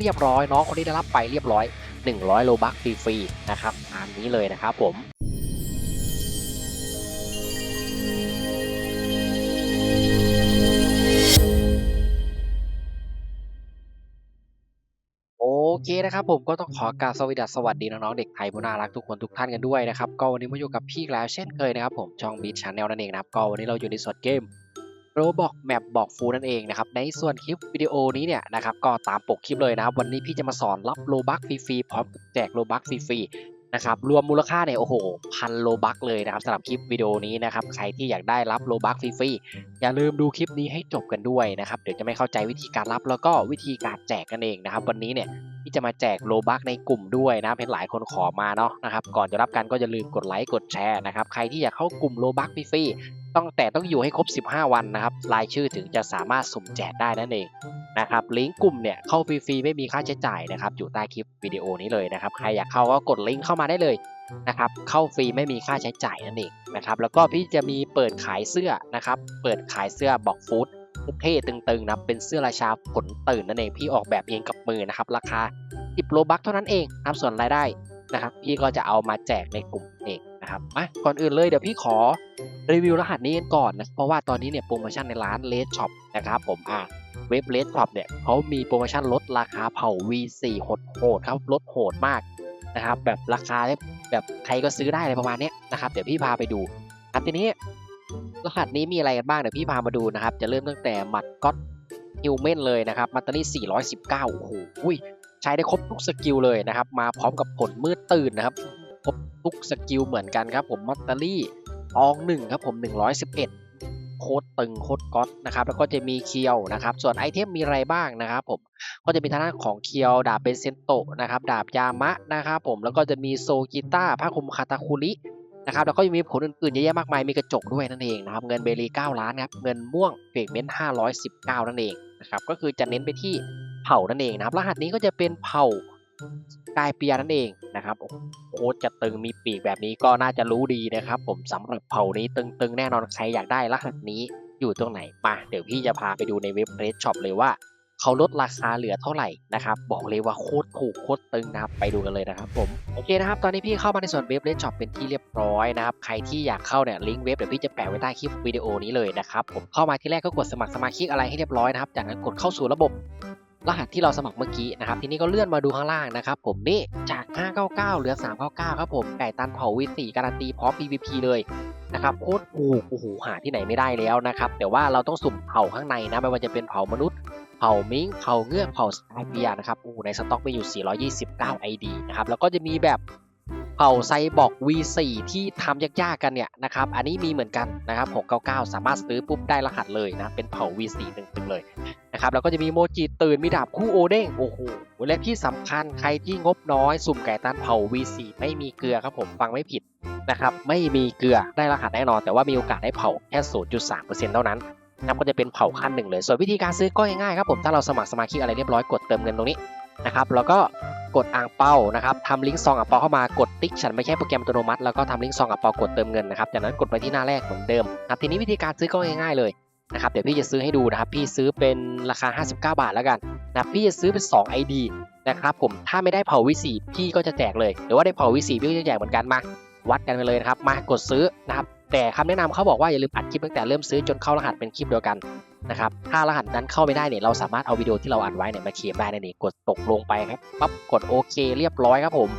เรียบร้อยน้องคนนี้ได้รับไปเรียบร้อย 100 โลบัคฟรีๆนะครับตามนี้เลยนะครับผมโอเคนะครับผมก็ต้องขอกรารสวัสดีสวัสดีน้องๆเด็กไทยผู้น่ารักทุกคนทุกท่านกันด้วยนะครับก็วันนี้มาอยู่กับพี่แล้วเช่นเคยนะครับผมช่องบีชาแนลนั่นเองนะครับก็วันนี้เราอยู่ในส่วนเกม โรบอกแมปบอกฟูนั่นเองนะครับ ในส่วนคลิปวิดีโอนี้เนี่ยนะครับก็ตามปกคลิปเลยนะครับ วันนี้พี่จะมาสอนรับโลบัคฟรีๆพร้อมแจกโลบัคฟรีๆนะครับรวมมูลค่าเนี่ยโอ้โหพันโลบัคเลยนะครับสำหรับคลิปวิดีโอนี้นะครับใครที่อยากได้รับโลบัคฟรีๆอย่าลืมดูคลิปนี้ให้จบกันด้วยนะครับเดี๋ยวจะไม่เข้าใจวิธีการรับแล้วก็วิธีการแจกกันเองนะครับ วันนี้เนี่ย ที่จะมาแจกโลบักในกลุ่มด้วยนะเป็นหลายคนขอมาเนาะนะครับก่อนจะรับกันก็อย่าลืมกดไลค์กดแชร์นะครับใครที่อยากเข้ากลุ่มโลบักฟรีต้องแต่ต้องอยู่ให้ครบ 15 วันนะครับรายชื่อถึงจะสามารถสุ่มแจกได้นั่นเองนะครับลิงก์กลุ่มเนี่ยเข้าฟรีๆไม่มีค่าใช้จ่ายนะครับอยู่ใต้คลิปวิดีโอนี้เลยนะครับใครอยากเข้าก็กดลิงก์เข้ามาได้เลยนะครับเข้าฟรีไม่มีค่าใช้จ่ายนั่นเองนะครับแล้วก็พี่จะมีเปิดขายเสื้อนะครับเปิดขายเสื้อบอกฟู้ดเท่ตึงๆนะเป็นเสื้อราชาผลตื่นนั่นเองพี่ออกแบบเองกับมือนะครับราคา 10โลบัคเท่านั้นเองนะครับส่วนรายได้นะครับ พี่ก็จะเอามาแจกในกลุ่มเองนะครับมาก่อนอื่นเลยเดี๋ยวพี่ขอรีวิวรหัสนี้กันก่อนนะเพราะว่าตอนนี้เนี่ยโปรโมชั่นในร้านเลดช็อปนะครับผมอ่าเว็บเลดช็อปเนี่ยเขามีโปรโมชั่นลดราคาเผา V4 โหดๆครับลดโหดมากนะครับแบบราคาแบบใครก็ซื้อได้อะไรประมาณนี้นะครับเดี๋ยวพี่พาไปดูครับทีนี้รหัสนี้มีอะไรกันบ้างเดี๋ยวพี่พามาดูนะครับ จะเริ่มตั้งแต่หมัดก็อตฮิวแมนเลยนะครับมัตเตอรี่419โอ้โหอุ้ย ใช้ได้ครบทุกสกิลเลยนะครับ มาพร้อมกับผลมืดตื่นนะครับ ครบทุกสกิลเหมือนกันครับ ผมมัตเตอรี่อองหนึ่งครับผม 111 โคตรตึงโคตรก๊อตนะครับ แล้วก็จะมีเคียวนะครับ ส่วนไอเทมมีอะไรบ้างนะครับผม ก็จะมีทางด้านของเคียวดาบเป็นเซนโตะนะครับ ดาบยามะนะครับผม แล้วก็จะมีโซกิต้าผ้าคลุมคาตาคุรินะครับแล้วก็ยังมีผลอื่นๆเยอะแยะมากมายมีกระจกด้วยนั่นเองนะครับ เงินเบลี9ล้านครับ เงินม่วงเฟกเมนต์519 นั่นเองนะครับ ก็คือจะเน้นไปที่ เผ่านั่นเองนะครับ รหัสนี้ก็จะเป็นเผ่ากายเปียนั่นเองนะครับโอ้โหโคตรจะตึงมีปีกแบบนี้ก็น่าจะรู้ดีนะครับ ผมสำหรับเผ่านี้ตึงๆแน่นอนใครอยากได้รหัสนี้อยู่ตรงไหนมาเดี๋ยวพี่จะพาไปดูในเว็บเรดช็อปเลยว่าเขาลดราคาเหลือเท่าไหร่นะครับ บอกเลยว่าโคตรถูกโคตรตึงนะครับ ไปดูกันเลยนะครับผม โอเคนะครับ ตอนนี้พี่เข้ามาในส่วนเว็บเลนช็อปเป็นที่เรียบร้อยนะครับ ใครที่อยากเข้าเนี่ยลิงก์เว็บเดี๋ยวพี่จะแปะไว้ใต้คลิปวิดีโอนี้เลยนะครับ ผมเข้ามาที่แรกก็กดสมัครสมาชิกอะไรให้เรียบร้อยนะครับ จากนั้นกดเข้าสู่ระบบ รหัสที่เราสมัครเมื่อกี้นะครับ ทีนี้ก็เลื่อนมาดูข้างล่างนะครับ ผมนี่จาก 599 เหลือ 399 ครับผมไก่ตันเผาวิสี่การันตีพร้อม PVP เลยนะครับโคตรถูกโอ้โหหาที่ไหนไม่ได้แล้วนะครับแต่ว่าเราต้องสุ่มเผาข้างในนะไม่ว่าจะเป็นเผามนุษย์เผามิงเผาเงือกเผาสไตเปียนะครับโอ้ในสต็อกมีอยู่ 429 ID นะครับแล้วก็จะมีแบบ เผาไซบอร์ก V4 ที่ทำยากๆกันเนี่ยนะครับ อันนี้มีเหมือนกันนะครับ 699 สามารถซื้อปุ๊บได้รหัสเลยนะ เป็นเผา V4 หนึ่งๆเลยนะครับ แล้วก็จะมีโมจิตื่น มีดาบคู่โอเด้ง โอ้โห และที่สำคัญใครที่งบน้อยสุ่มไก่ตันเผา V4 ไม่มีเกลือครับผม ฟังไม่ผิดนะครับ ไม่มีเกลือได้รหัสแน่นอน แต่ว่ามีโอกาสได้เผาแค่ 0.3%เท่านั้นนะครับก็จะเป็นเผาขั้นหนึ่งเลย ส่วนวิธีการซื้อก็ง่ายๆครับผม ถ้าเราสมัครสมาชิกอะไรเรียบร้อยกดเติมเงินตรงนี้นะครับ แล้วก็ กดอ่างเป้านะครับทำลิงก์ซองอ่างเปาเข้ามากดติ๊กฉันไม่ใช่โปรแกรมอัตโนมัติแล้วก็ทำลิงก์ซองอ่างเปากดเติมเงินนะครับจากนั้นกดไปที่หน้าแรกเหมือนเดิมครับทีนี้วิธีการซื้อก็ง่ายๆเลยนะครับเดี๋ยวพี่จะซื้อให้ดูนะครับพี่ซื้อเป็นราคา 59 บาทแล้วกันนะพี่จะซื้อเป็น 2 ID นะครับผมถ้าไม่ได้เผาวิสีพี่ก็จะแจกเลยหรือว่าได้เผาวิสีพี่ก็จะแจกเหมือนกันมา วัดกันไปเลยนะครับมากดซื้อนะครับ แต่คำแนะนำเขาบอกว่าอย่าลืมอัดคลิปตั้งแต่เริ่มซื้อจนเข้ารหัสเป็นคลิปเดียวกันนะครับถ้ารหัสนั้นเข้าไม่ได้เนี่ยเราสามารถเอาวิดีโอที่เราอัดไว้เนี่ยมาเคลมได้นั่นเองกดตกลงไปครับปั๊บกดโอเค เรียบร้อยครับผม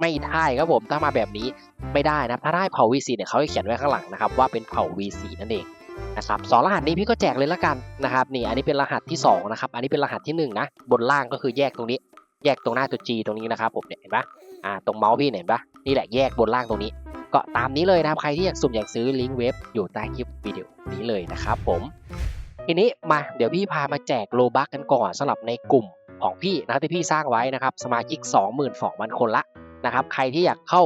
ไม่ได้ครับผมถ้ามาแบบนี้ไม่ได้นะถ้าได้เผา V4 เนี่ยเขาจะเขียนไว้ข้างหลังนะครับว่าเป็นเผา V4 นั่นเองนะครับสองรหัสนี้พี่ก็แจกเลยละกันนะครับนี่อันนี้เป็นรหัสที่สองนะครับอันนี้เป็นรหัสที่หนึ่งนะบนล่างก็คือแยกตรงนี้ แยกตรงหน้าตัว G ตรงนี้นะครับผมเนี่ยเห็นปะอ่าตรงเมาส์พี่เห็นปะนี่แหละแยกบนล่างตรงนี้ ก็ตามนี้เลยนะครับ ใครที่อยากสุ่มอยากซื้อลิงก์เว็บอยู่ใต้คลิปวิดีโอนี้เลยนะครับผมทีนี้มาเดี๋ยวพี่พามาแจกโลบักกันก่อนสำหรับในกลุ่มของพี่นะครับที่พี่สร้างไว้นะครับ สมาชิก 22,000 คนละนะครับ ใครที่อยากเข้า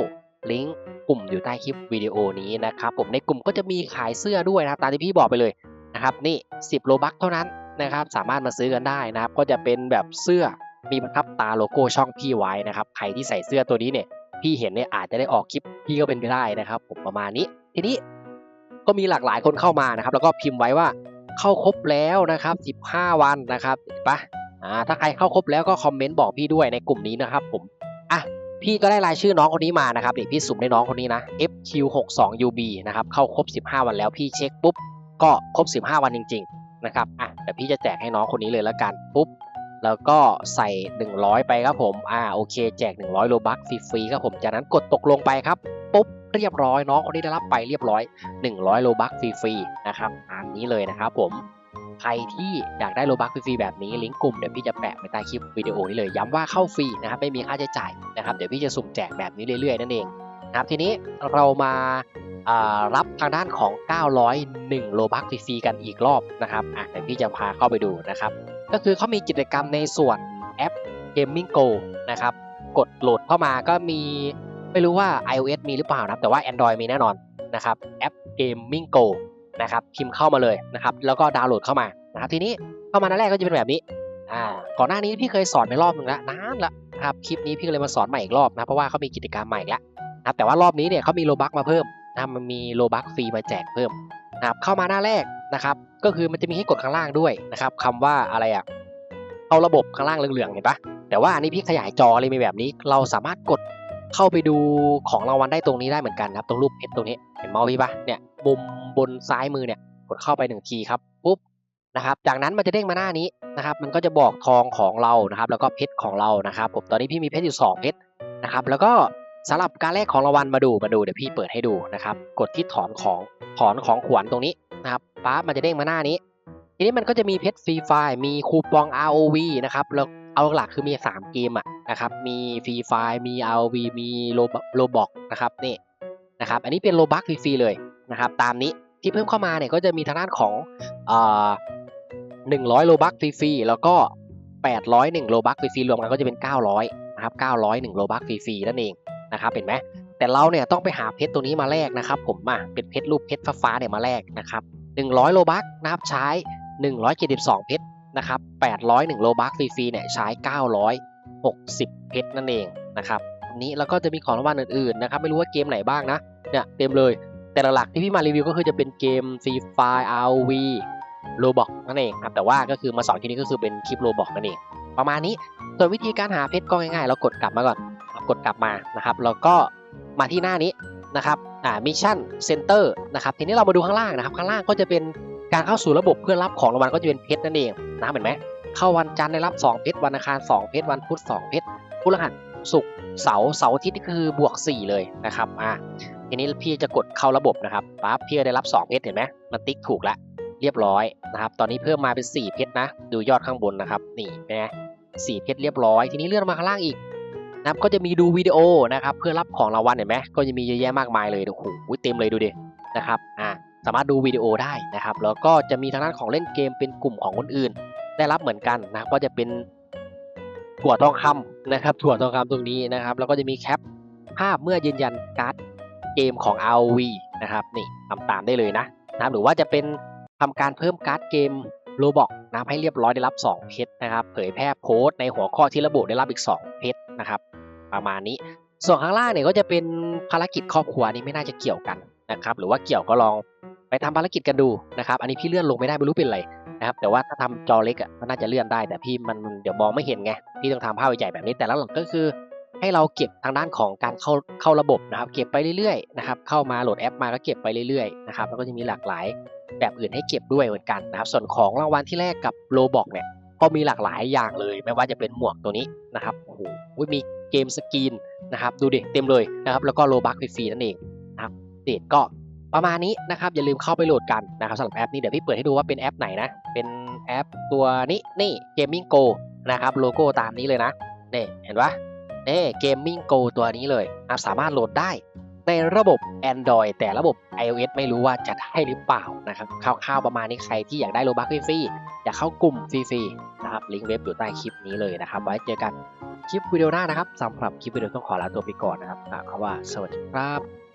ลิงก์กลุ่มอยู่ใต้คลิปวิดีโอนี้นะครับ ผมในกลุ่มก็จะมีขายเสื้อด้วยนะครับ ตามที่พี่บอกไปเลยนะครับนี่ 10 โลบักเท่านั้นนะครับ สามารถมาซื้อกันได้นะครับ ก็จะเป็นแบบเสื้อมีประทับตาโลโก้ช่องพี่ไว้นะครับ ใครที่ใส่เสื้อตัวนี้เนี่ย พี่เห็นเนี่ยอาจจะได้ออกคลิปพี่ก็เป็นไปได้นะครับ ผมประมาณนี้ ทีนี้ก็มีหลากหลายคนเข้ามานะครับ แล้วก็พิมพ์ไว้ว่าเข้าครบแล้วนะครับ 15 วันนะครับเห็นปะอ่าถ้าใครเข้าครบแล้วก็คอมเมนต์บอกพี่ด้วยในกลุ่มนี้นะครับ ผมอะพี่ก็ได้รายชื่อน้องคนนี้มานะครับเดี๋ยวพี่สุ่มได้น้องคนนี้นะ FQ62UB นะครับเข้าครบ 15 วันแล้วพี่เช็คปุ๊บก็ครบ 15 วันจริง ๆ นะครับอะเดี๋ยวพี่จะแจกให้น้องคนนี้เลยแล้วกันปุ๊บ แล้วก็ใส่ 100 ไปครับผม อ่า โอเค แจก 100 โลบัคฟรีๆครับผม จากนั้นกดตกลงไปครับ ปุ๊บ เรียบร้อยน้องคนนี้ได้รับไปเรียบร้อย 100 โลบัคฟรีๆนะครับตามนี้เลยนะครับผม ใครที่อยากได้โลบัคฟรีๆแบบนี้ ลิงก์กลุ่มเดี๋ยวพี่จะแปะไว้ใต้คลิปวิดีโอนี้เลย ย้ำว่าเข้าฟรีนะครับ ไม่มีค่าใช้จ่ายนะครับ เดี๋ยวพี่จะสุ่มแจกแบบนี้เรื่อยๆนั่นเองนะครับ ทีนี้เรามาารับทางด้านของ 901 โลบัคฟรีๆกันอีกรอบนะครับอะเดี๋ยวพี่จะพาเข้าไปดูนะครับ ก็คือเขามีกิจกรรมในส่วนแอป Gaming Go นะครับ กดโหลดเข้ามาก็มีไม่รู้ว่า iOS มีหรือเปล่านะครับ แต่ว่า Android มีแน่นอนนะครับแอป Gaming Go นะครับพิมพ์เข้ามาเลยนะครับแล้วก็ดาวน์โหลดเข้ามานะครับทีนี้เข้ามาหน้าแรกก็จะเป็นแบบนี้อ่าก่อนหน้านี้พี่เคยสอนไปรอบหนึ่งแล้วนานละนะครับคลิปนี้พี่ก็เลยมาสอนใหม่อีกรอบนะเพราะว่าเขามีกิจกรรมใหม่แล้วนะแต่ว่ารอบนี้เนี่ยเขามีโลบักมาเพิ่มนะมันมีโลบักฟรีมาแจกเพิ่มนะครับเข้ามาหน้าแรกนะครับ ก็คือมันจะมีให้กดข้างล่างด้วยนะครับคำว่าอะไรอะเอาระบบข้างล่างเหลืองๆเห็นปะแต่ว่าอันนี้พี่ขยายจอเลยมีแบบนี้ เราสามารถกดเข้าไปดูของรางวัลได้ตรงนี้ได้เหมือนกันครับตรงรูปเพชรตรงนี้เห็นเมาส์พี่ปะเนี่ยมุมบนซ้ายมือเนี่ยกดเข้าไปหนึ่งทีครับปุ๊บนะครับจากนั้นมันจะเด้งมาหน้านี้นะครับมันก็จะบอกทองของเรานะครับ แล้วก็เพชรของเรานะครับผมตอนนี้พี่มีเพชรอยู่2เพชรนะครับแล้วก็สำหรับการแลกของรางวัลมาดูมาดูเดี๋ยวพี่เปิดให้ดูนะครับกดที่ถอนของถอนของขวัญตรงนี้ นะครับปั๊บมันจะเด้งมาหน้านี้ ทีนี้มันก็จะมีเพชรฟรีไฟมีคูปอง ROV นะครับแล้วเอาหลักคือมี 3 เกมอะนะครับ มีฟรีไฟมี ROV มีโลโลบอกนะครับนี่นะครับ อันนี้เป็นโลบักฟรีๆเลยนะครับ ตามนี้ที่เพิ่มเข้ามาเนี่ยก็จะมีทางด้านของเอ่อ100 โลบักฟรีๆแล้วก็ 801 โลบักฟรีๆรวมกันก็จะเป็น 900 นะครับ 901 โลบักฟรีๆนั่นเองนะครับ เห็นไหม แต่เราเนี่ยต้องไปหาเพชรตัวนี้มาแลกนะครับ ผมมาเป็นเพชรรูปเพชรฟ้าเนี่ยมาแลกนะครับ100โลบัคนะครับใช้ 172 เพชรนะครับ801โลบัคฟรีๆเนี่ยใช้ 960 เพชรนั่นเองนะครับนี้แล้วก็จะมีของรางวัลอื่นๆนะครับไม่รู้ว่าเกมไหนบ้างนะเนี่ยเต็มเลยแต่หลักๆที่พี่มารีวิวก็คือจะเป็นเกม Free fire rv Roblox นั่นเองครับแต่ว่าก็คือมาสอนที่นี้ก็คือเป็นคลิป Roblox นั่นเอง ประมาณนี้ส่วนวิธีการหาเพชรก็ง่ายๆ เรากดกลับมาก่อนกดกลับมานะครับแล้วก็ มาที่หน้านี้นะครับอ่ามิชชั่นเซ็นเตอร์นะครับทีนี้เรามาดูข้างล่างนะครับข้างล่างก็จะเป็นการเข้าสู่ระบบเพื่อรับของรางวัลก็จะเป็นเพชรนั่นเองนะเห็นไหมเข้าวันจันทร์ได้รับ 2 เพชรวันอังคาร 2 เพชรวันพุธ2เพชรพฤหัสศุกร์เสาร์เสาร์อาทิตย์นี่คือบวก 4 เลยนะครับอ่าทีนี้พี่จะกดเข้าระบบนะครับปั๊บพี่ได้รับ 2 เพชรเห็นไหมมันติ๊กถูกแล้วเรียบร้อยนะครับ ตอนนี้เพิ่มมาเป็น 4 เพชรนะ ดูยอดข้างบนนะครับ นี่นะสี่เพชรเรียบร้อย ทีนี้เลื่อนมาข้างล่างอีก นะครับก็จะมีดูวิดีโอนะครับเพื่อรับของรางวัลเห็นไหมก็จะมีเยอะแยะมากมายเลยโอ้โหเต็มเลยดูดินะครับอ่าสามารถดูวิดีโอได้นะครับแล้วก็จะมีทางด้านของเล่นเกมเป็นกลุ่มของคนอื่น ได้รับเหมือนกันนะก็จะเป็นถั่วทองคำนะครับถั่วทองคำตรงนี้นะครับแล้วก็จะมีแคปภาพเมื่อยืนยันการ์ดเกมของ ROV นะครับนี่ทำตามได้เลยนะนะรหรือว่าจะเป็นทำการเพิ่มการ์ดเกมโลบอกนะให้เรียบร้อยได้รับ 2 เพชรนะครับ เผยแพร่โพสต์ในหัวข้อที่ระบุได้รับอีก 2 เพชรนะครับ ประมาณนี้ ส่วนข้างล่างเนี่ยก็จะเป็นภารกิจครอบครัวนี่ไม่น่าจะเกี่ยวกันนะครับหรือว่าเกี่ยวก็ลองไปทำภารกิจกันดูนะครับอันนี้พี่เลื่อนลงไม่ได้ไม่รู้เป็นไรนะครับแต่ว่าถ้าทำจอเล็กอะก็น่าจะเลื่อนได้แต่พี่มันเดี๋ยวมองไม่เห็นไงพี่ต้องทำภาพใหญ่แบบนี้แต่ละหลังก็คือ ให้เราเก็บทางด้านของการเข้าเข้าระบบนะครับ เก็บไปเรื่อยๆนะครับเข้ามาโหลดแอปมาก็เก็บไปเรื่อยๆนะครับแล้วก็จะมีหลากหลายแบบอื่นให้เก็บด้วยเหมือนกันนะครับ ส่วนของรางวัลที่แรกกับโลบอกเนี่ยก็มีหลากหลายอย่างเลย ไม่ว่าจะเป็นหมวกตัวนี้นะครับโอ้โหมี เกมสกรีนนะครับดูดิเต็มเลยนะครับแล้วก็โลบักฟรีๆนั่นเองนะครับเดทก็ประมาณนี้นะครับอย่าลืมเข้าไปโหลดกันนะครับสำหรับแอปนี้เดี๋ยวพี่เปิดให้ดูว่าเป็นแอปไหนนะ เป็นแอปตัวนี้นี่ Gaming Go นะครับโลโก้ตามนี้เลยนะนี่เห็นปะนี่ Gaming Go ตัวนี้เลยนะครับสามารถโหลดได้ในระบบ Android แต่ระบบ iOS ไม่รู้ว่าจะได้หรือเปล่านะครับคร่าวๆประมาณนี้ใครที่อยากได้โลบักฟรีๆอยากเข้ากลุ่มฟรีๆนะครับลิงก์เว็บอยู่ใต้คลิปนี้เลยนะครับไว้เจอกัน คลิปวิดีโอหน้านะครับสำหรับคลิปวิดีโอต้องขอลาตัวไปก่อนนะครับกล่าวคำว่าสวัสดีครับ